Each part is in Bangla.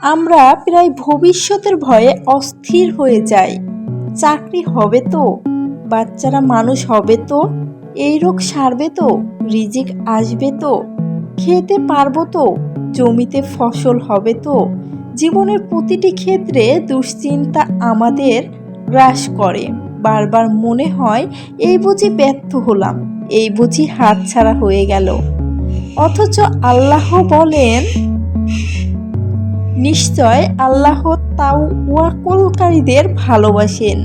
আমরা প্রায় ভবিষ্যতের ভয়ে অস্থির হয়ে যাই। চাকরি হবে তো, বাচ্চারা মানুষ হবে তো, এই রোগ সারবে তো, রিজিক আসবে তো, খেতে পারব তো, জমিতে ফসল হবে তো, জীবনের প্রতিটি ক্ষেত্রে দুশ্চিন্তা আমাদের গ্রাস করে। বারবার মনে হয়, এই বুঝি ব্যর্থ হলাম, এই বুঝি হাতছাড়া হয়ে গেল। অথচ আল্লাহ বলেন নিশ্চয় আল্লাহ তাও ওয়াকুলকারীদের ভালোবাসেন।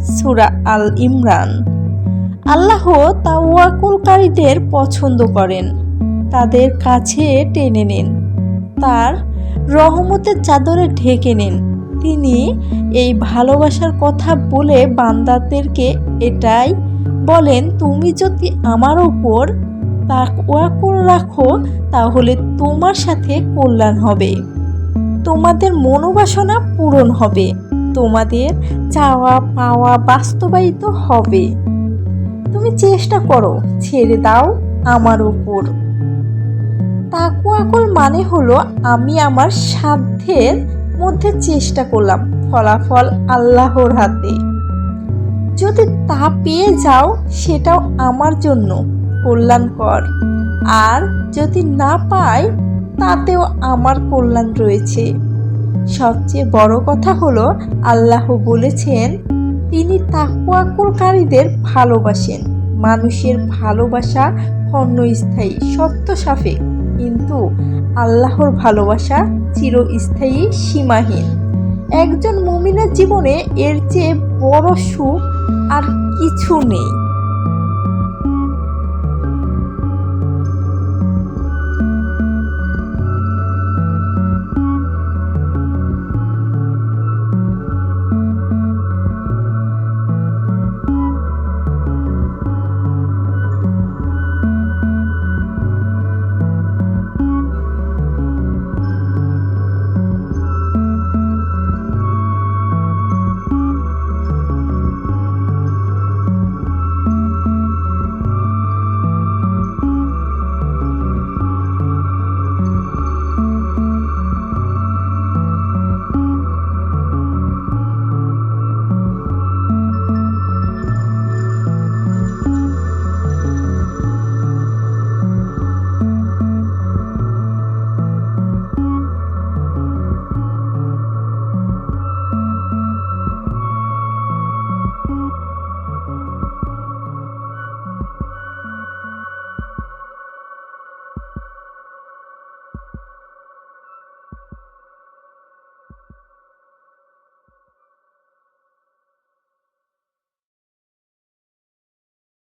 সুরা আল ইমরান। আল্লাহ তাওয়াকুলকারীদের পছন্দ করেন। তাদের কাছে টেনে নেন। তার রহমতের চাদরে ঢেকে নেন। তিনি এই ভালোবাসার কথা বলে বান্দাদেরকে এটাই বলেন, তুমি যদি আমার ওপর তাকওয়াকুল রাখো, তাহলে তোমার সাথে কল্যাণ হবে। তোমাদের মনোবাসনা পূরণ হবে। তোমাদের চাওয়া পাওয়া বাস্তবায়িত হবে। তুমি চেষ্টা করো, ছেড়ে দাও আমার উপর। তাকুয়াকুল মানে হলো আমি আমার সাধ্যের মধ্যে চেষ্টা করলাম ফলাফল আল্লাহর হাতে। যদি তা পেয়ে যাও, সেটাও আমার জন্য কল্যাণকর। আর যদি না পাই তাতেও আমার কল্যাণ রয়েছে। সবচেয়ে বড় কথা হলো, আল্লাহ বলেছেন, তিনি তাকুয়াকুলকারীদের ভালোবাসেন। মানুষের ভালোবাসা ক্ষণস্থায়ী, সত্য সাফে কিন্তু আল্লাহর ভালোবাসা চিরস্থায়ী, সীমাহীন। একজন মুমিনের জীবনে এর চেয়ে বড় সুখ আর কিছু নেই।